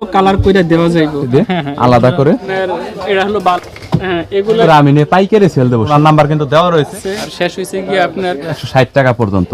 Colour কইরা দেওয়া যাইবো। আলাদা করে। এটা হলো বাল হ্যাঁ এগুলো আমি নিয়ে পাইকারি সেল দেবো। নাম্বার কিন্তু দেওয়া রয়েছে। শেষ হয়েছে গিয়ে আপনার একশো ষাট টাকা পর্যন্ত।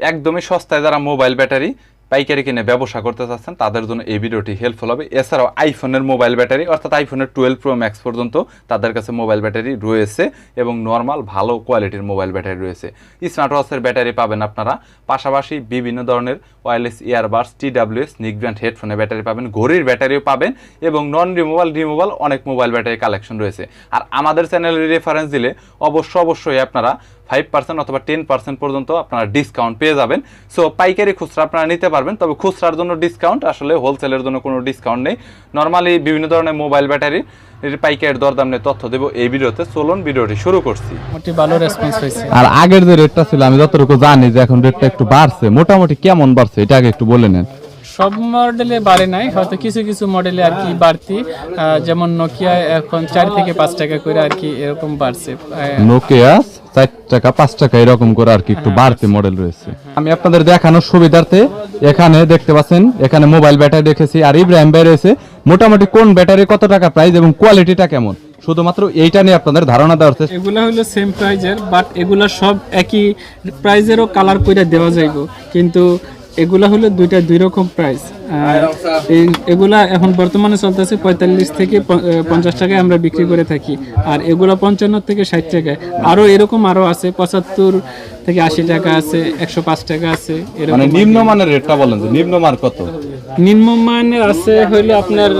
একদমই সস্তায় যারা মোবাইল ব্যাটারি পাইকারি কিনে ব্যবসা করতে চাচ্ছেন, তাদের জন্য এই ভিডিওটি হেল্পফুল হবে। এছাড়াও আইফোনের মোবাইল ব্যাটারি অর্থাৎ আইফোনের টুয়েলভ প্রো ম্যাক্স পর্যন্ত তাদের কাছে মোবাইল ব্যাটারি রয়েছে এবং নর্মাল ভালো কোয়ালিটির মোবাইল ব্যাটারি রয়েছে। স্মার্ট ওয়াচের ব্যাটারি পাবেন আপনারা। পাশাপাশি বিভিন্ন ধরনের ওয়্যারলেস ইয়ারবাডস টি ডাব্লিউএস নিক ব্র্যান্ড হেডফোনের ব্যাটারি পাবেন, ঘড়ির ব্যাটারিও পাবেন এবং নন রিমুভাল রিমুভাল অনেক মোবাইল ব্যাটারি কালেকশন রয়েছে। আর আমাদের চ্যানেলের রেফারেন্স দিলে অবশ্য অবশ্যই আপনারা ফাইভ পার্সেন্ট অথবা টেন পার্সেন্ট পর্যন্ত আপনারা ডিসকাউন্ট পেয়ে যাবেন। সো পাইকারি খুচরা আপনারা নিতে পারবেন তবে খুচরার জন্য ডিসকাউন্ট আসলে হোলসেলের জন্য কোনো ডিসকাউন্ট নেই। নর্মালি বিভিন্ন ধরনের মোবাইল ব্যাটারি পাইকারের দরদাম নিয়ে তথ্য দেবো এই ভিডিওতে। চলুন ভিডিওটি শুরু করছি। মোটামুটি ভালো রেসপন্স হয়েছে। আর আগের যে রেটটা ছিল আমি যতটুকু জানি যে এখন রেটটা একটু বাড়ছে মোটামুটি কেমন বাড়ছে এটা আগে একটু বলে নেন। সব মডেলে বাড়ে নাই হয়তো কিছু কিছু মডেলে আর কি বাড়তি যেমন নোকিয়া এখন চার থেকে পাঁচ টাকা করে আর কি এরকম বাড়ছে নোকিয়া চার টাকা পাঁচ টাকা এরকম করে আর কি একটু বাড়তি মডেল রয়েছে। আমি আপনাদের দেখানোর সুবিধার্থে এখানে দেখতে পাচ্ছেন এখানে মোবাইল ব্যাটারি দেখেছি আর ইব্রাহিম ভাই রয়েছে। মোটামুটি কোন ব্যাটারি কত টাকা প্রাইস এবং কোয়ালিটিটা কেমন? শুধুমাত্র এইটা নিয়ে আপনাদের ধারণা দেওয়ার চেষ্টা এগুলা হলো সেম প্রাইজের বাট এগুলা সব একই প্রাইজেরও কালার কইরা দেওয়া যাইব। কিন্তু এগুলা হলো দুইটা দুই রকম প্রাইস এগুলা এখন বর্তমানে চলতেছে পঁয়তাল্লিশ থেকে পঞ্চাশ টাকায় আমরা বিক্রি করে থাকি। আর এগুলা পঞ্চান্ন থেকে ষাট টাকায়। আরও এরকম আরও আছে পঁচাত্তর থেকে আশি টাকা আছে একশো পাঁচ টাকা আছে এরকম মানে নিম্নমানের রেটটা বলেন যে নিম্নমান কত? নিম্নমানের আছে হইল আপনার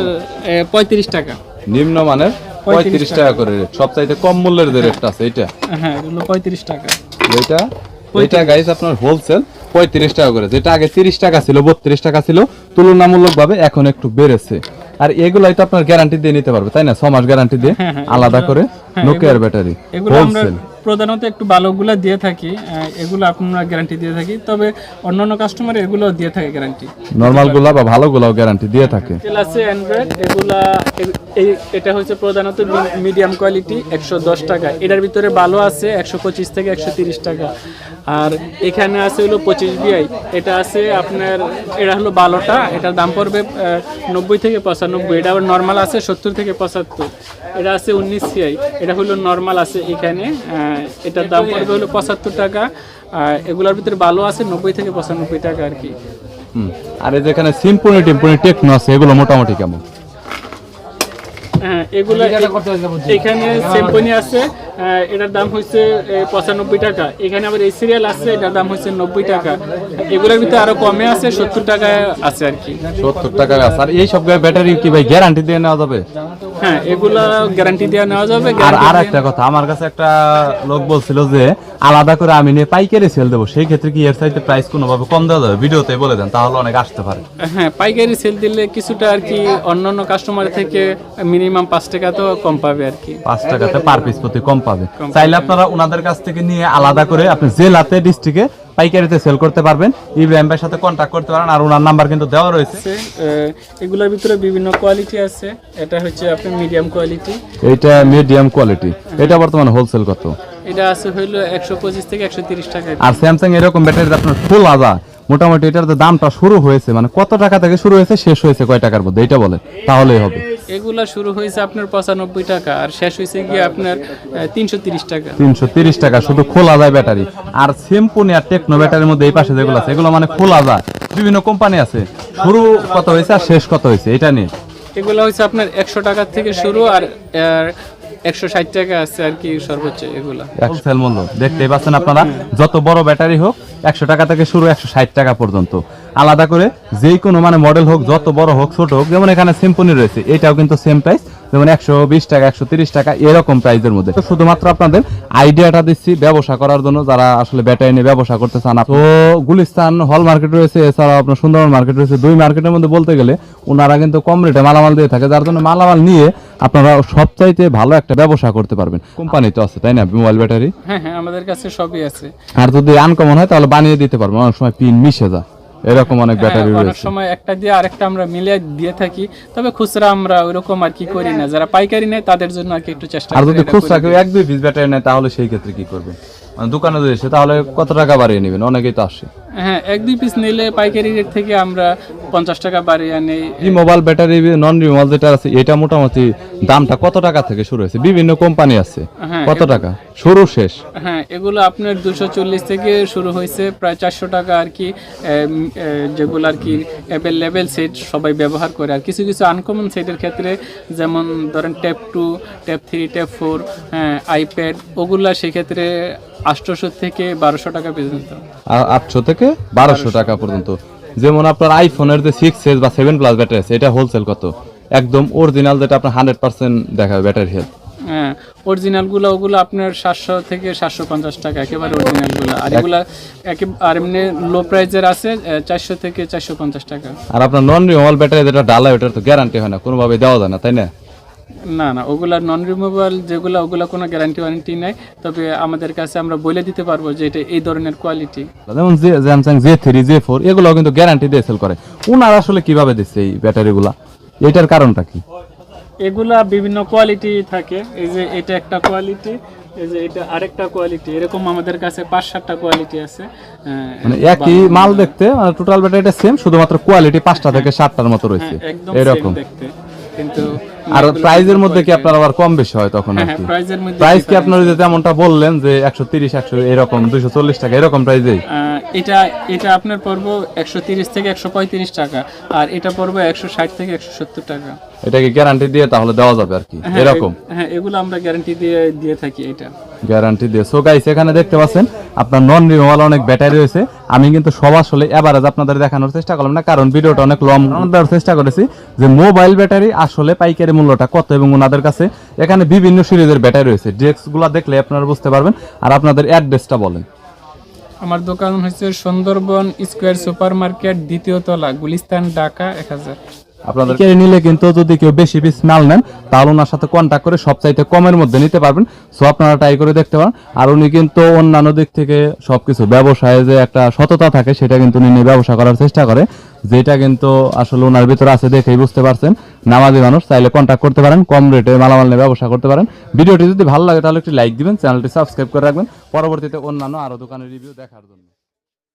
পঁয়ত্রিশ টাকা। নিম্নমানের পঁয়ত্রিশ টাকা। করে রেট সবচাইতে কম মূল্যের যে রেটটা আছে এটা হ্যাঁ এগুলো পঁয়ত্রিশ টাকা। এটা এটা গাইস আপনার হোলসেল পঁয়ত্রিশ টাকা করে। যেটা আগে তিরিশ টাকা ছিল বত্রিশ টাকা ছিল তুলনামূলক ভাবে এখন একটু বেড়েছে। আর এগুলাই তো আপনার গ্যারান্টি দিয়ে নিতে পারবে তাই না? ছ মাস গ্যারান্টি দিয়ে আলাদা করে নোকিয়ার ব্যাটারি হোলসেল প্রধানত একটু ভালোগুলো দিয়ে থাকি এগুলো আপনারা গ্যারান্টি দিয়ে থাকি তবে অন্যান্য কাস্টমার এগুলো দিয়ে থাকে গ্যারান্টি নর্মালগুলা বা ভালো গুলাও গ্যারান্টি দিয়ে থাকে। আছে অ্যান্ড্রয়েড এগুলা এই এটা হচ্ছে প্রধানত মিডিয়াম কোয়ালিটি একশো দশ টাকা। এটার ভিতরে ভালো আছে একশো পঁচিশ থেকে একশো তিরিশ টাকা। আর এখানে আছে হলো পঁচিশ বিআই। এটা আছে আপনার এটা হলো ভালোটা এটার দাম পড়বে নব্বই থেকে পঁচানব্বই। এটা আবার নর্মাল আছে সত্তর থেকে পঁচাত্তর। এটা আছে উনিশ সিআই। এটা হলো নর্মাল আছে এখানে এটার দাম পড়বে হলো পঁচাত্তর টাকা আর এগুলোর ভিতরে ভালো আছে নব্বই থেকে পঁচানব্বই টাকা আর কি। আর এই যেখানে সিম্পনি টিম্পনি টেকনো আছে এগুলো মোটামুটি কেমন? হ্যাঁ এগুলো এখানে সেম্পনি আছে এটার দাম হচ্ছে পঁচানব্বই টাকা। এখানে আবার এই সিরিয়াল আছে এটার দাম হচ্ছে নব্বই টাকা। এগুলোর ভিতরে আরও কমে আছে সত্তর টাকা আছে আর কি। সত্তর টাকা আছে। আর এই সব ব্যাটারি কি ভাই গ্যারান্টি দিয়ে নেওয়া যাবে? হ্যাঁ এগুলা গ্যারান্টি দেওয়া নেওয়া যাবে আর আর একটা কথা আমার কাছে একটা লোক বলছিল যে আলাদা করে আমি নিয়ে পাইকারি সেল দেবো সেই ক্ষেত্রে কি এর চাইতে প্রাইস কোনোভাবে কম দেওয়া যাবে? ভিডিওতে বলে দেন তাহলে অনেক আসতে পারে। হ্যাঁ পাইকারি সেল দিলে কিছুটা আর কি অন্যান্য কাস্টমার থেকে মিনিমাম পাঁচ টাকা তো কম পাবে আর কি। পাঁচ টাকাতে পার পিস প্রতি কম পাবে। চাইলে আপনারা ওনাদের কাছ থেকে নিয়ে আলাদা করে আপনি জেলাতে ডিস্ট্রিক্টে পাইকারিতে সেল করতে পারবেন। ইব্রাহিম ভাইয়ের সাথে কন্ট্যাক্ট করতে পারেন আর ওনার নাম্বার কিন্তু দেওয়া রয়েছে। এগুলোর ভিতরে বিভিন্ন কোয়ালিটি আছে। এটা হচ্ছে আপনার মিডিয়াম কোয়ালিটি এইটা মিডিয়াম কোয়ালিটি এটা বর্তমানে হোলসেল কত? এটা আছে হইল একশো পঁচিশ থেকে একশো তিরিশ টাকা। আর স্যামসাং এরকম ব্যাটারি আপনার ফুল আদা। মোটামুটি এটার যে দামটা শুরু হয়েছে মানে কত টাকা থেকে শুরু হয়েছে শেষ হয়েছে কয় টাকার মধ্যে এটা বলেন। তাহলেই হবে। এগুলা শুরু হয়েছে আপনার পঁচানব্বই টাকা আর শেষ হয়েছে গিয়ে আপনার তিনশো তিরিশ টাকা। তিনশো তিরিশ টাকা শুধু খোলা যায় ব্যাটারি। আর সিম্পনি আর টেকনো ব্যাটারির মধ্যে এই পাশে যেগুলো আছে এগুলো মানে খোলা যায়। বিভিন্ন কোম্পানি আছে। শুরু কত হয়েছে আর শেষ কত হয়েছে এটা নিয়ে। এগুলো হচ্ছে আপনার একশো টাকা থেকে শুরু আর একশো ষাট টাকা আছে আর কি সর্বোচ্চ এগুলা। হোলসেল মূল্য। দেখতেই পাচ্ছেন আপনারা যত বড় ব্যাটারি হোক একশো টাকা থেকে শুরু একশো ষাট টাকা পর্যন্ত। আলাদা করে যে কোনো মানে মডেল হোক যত বড় হোক ছোট হোক যেমন এখানে সিম্পনি রয়েছে এটাও কিন্তু সেম প্রাইস যেমন একশো বিশ টাকা একশো তিরিশ টাকা এরকম প্রাইসের মধ্যে। শুধুমাত্র আপনাদের আইডিয়াটা দিচ্ছি ব্যবসা করার জন্য যারা আসলে ব্যাটারি নিয়ে ব্যবসা করতে চান তো গুলিস্তান হল মার্কেট রয়েছে এছাড়াও আপনার সুন্দরবন মার্কেট রয়েছে দুই মার্কেটের মধ্যে বলতে গেলে ওনারা কিন্তু কম রেটে মালামাল দিয়ে থাকে যার জন্য মালামাল নিয়ে আপনারা সবচাইতে ভালো একটা ব্যবসা করতে পারবেন। কোম্পানি তো আছে তাই না মোবাইল ব্যাটারি হ্যাঁ হ্যাঁ আমাদের কাছে সবই আছে। আর যদি আনকমন হয় তাহলে বানিয়ে দিতে পারব অনেক সময় পিন মিশে যায়। এরকম অনেক ব্যাটারি রয়েছে অনেক সময় একটা দিয়ে আরেকটা আমরা মিলে দিয়ে থাকি তবে খুচরা আমরা ওইরকম আর কি করি না। যারা পাইকারি নেয় তাদের জন্য আর কি একটু চেষ্টা আর করি যদি খুচরা কেউ এক দুই পিস ব্যাটারি নেয় তাহলে সেই ক্ষেত্রে কি করবে? মানে দোকানে যদি এসে তাহলে কত টাকা বাড়িয়ে নেবেন? অনেকেই তো আসে। হ্যাঁ এক দুই পিস নিলে পাইকারি রেট থেকে আমরা পঞ্চাশ টাকা বাড়িয়ে এই মোবাইল ব্যাটারি নন রিমোবাইল যেটা আছে এটা মোটামুটি দামটা কত টাকা থেকে শুরু হয়েছে? বিভিন্ন কোম্পানি আছে। হ্যাঁ, কত টাকা? শুরু শেষ। হ্যাঁ এগুলো আপনার দুশো চল্লিশ থেকে শুরু হয়েছে প্রায় চারশো টাকা আর কি যেগুলো আর কি অ্যাভেলেবেল সেট সবাই ব্যবহার করে। আর কিছু কিছু আনকমন সেটের ক্ষেত্রে যেমন ধরেন tab two tab three tab four iPad ওগুলা সেক্ষেত্রে আটশোশো থেকে বারোশো টাকা পর্যন্ত। আটশো থেকে বারোশো। টাকা পর্যন্ত। যেমন আপনার আইফোনের যে সিক্স এস বা সেভেন প্লাস ব্যাটারি আছে এটা হোলসেল কত? একদম অরিজিনাল যেটা আপনার হান্ড্রেড পার্সেন্ট দেখাবে ব্যাটারি হেলথ হ্যাঁ অরিজিনালগুলো ওগুলো আপনার সাতশো থেকে সাতশো পঞ্চাশ টাকা একেবারে অরিজিনালগুলো আর এগুলা আর এমনি লো প্রাইজের আছে চারশো থেকে চারশো পঞ্চাশ টাকা। আর আপনার নন রিমোবাইল ব্যাটারি যেটা ডালা ওটার তো গ্যারান্টি হয় না কোনোভাবে দেওয়া যায় না তাই না? না না ওগুলা নন রিমুভেবল যেগুলো ওগুলা কোনো গ্যারান্টি ওয়ারেন্টি নেই। তবে আমাদের কাছে আমরা বলে দিতে পারব যে এটা এই ধরনের কোয়ালিটি যেমন যে Samsung J three J four এগুলো কিন্তু গ্যারান্টি দিয়ে সেল করে। উনারা আসলে কীভাবে দিচ্ছে এই ব্যাটারিগুলা? এটার কারণটা কি? এগুলা বিভিন্ন কোয়ালিটি থাকে। এই যে এটা একটা কোয়ালিটি এই যে এটা আরেকটা কোয়ালিটি এরকম আমাদের কাছে পাঁচ সাতটা কোয়ালিটি আছে। হ্যাঁ, মানে একই মাল দেখতে মানে টোটাল ব্যাটারিটা সেম শুধুমাত্র কোয়ালিটি পাঁচটা থেকে সাতটার মতো রয়েছে। হ্যাঁ, একদম এরকম। দেখতে। কিন্তু আর প্রাইজের মধ্যে কি আপনার আবার কম বেশি হয় তখন আর হ্যাঁ কি প্রাইজের মধ্যে প্রাইস কি আপনার যে যেমনটা বললেন যে একশো তিরিশ একশো এরকম দুইশো চল্লিশ টাকা এরকম প্রাইজে এটা এটা আপনার পড়ব একশো তিরিশ থেকে একশো পঁয়ত্রিশ টাকা আর এটা পড়ব একশো ষাট থেকে একশো সত্তর টাকা। এটা কি গ্যারান্টি দিয়ে তাহলে দেওয়া যাবে আর কি? হ্যাঁ, এরকম? হ্যাঁ এগুলো আমরা গ্যারান্টি দিয়ে দিয়ে থাকি এটা। গ্যারান্টি দিয়ে। সো গাইস এখানে দেখতে পাচ্ছেন, আপনার নন রিমোভাল অনেক ব্যাটারি রয়েছে। আমি কিন্তু সব আসলে এভারেজ আপনাদের দেখানোর চেষ্টা করলাম না, কারণ ভিডিওটা অনেক লং দেওয়ার চেষ্টা করেছি যে মোবাইল ব্যাটারি আসলে পাইকারি মূল্যটা কত এবং ওনাদের কাছে। এখানে বিভিন্ন সিরিজের ব্যাটারি রয়েছে। ডেস্কগুলা দেখলে আপনারা বুঝতে পারবেন। আর আপনাদের অ্যাড্রেসটা বলেন। আমার দোকান হচ্ছে সুন্দরবন স্কোয়ার সুপার মার্কেট দ্বিতীয় তলা, গুলিস্তান, ঢাকা, এক হাজার। আপনাদের কেড়ে নিলে কিন্তু যদি কেউ বেশি পিস নেন, তাহলে ওনার সাথে কন্ট্যাক্ট করে সব চাইতে কমের মধ্যে নিতে পারবেন। সো আপনারা ট্রাই করে দেখতে পারেন। আর উনি কিন্তু অন্যান্য দিক থেকে ব্যবসায় যে একটা সততা থাকে, সেটা কিন্তু উনি ব্যবসা করার চেষ্টা করে। যেটা কিন্তু আসলে ওনার ভিতরে আছে দেখেই বুঝতে পারছেন। নামাজি মানুষ, চাইলে কন্ট্যাক্ট করতে পারেন, কম রেটে মালামাল নিয়ে ব্যবসা করতে পারেন। ভিডিওটি যদি ভালো লাগে, তাহলে একটি লাইক দিবেন, চ্যানেলটি সাবস্ক্রাইব করে রাখবেন। পরবর্তীতে অন্যান্য আরও দোকানের রিভিউ দেখার জন্য।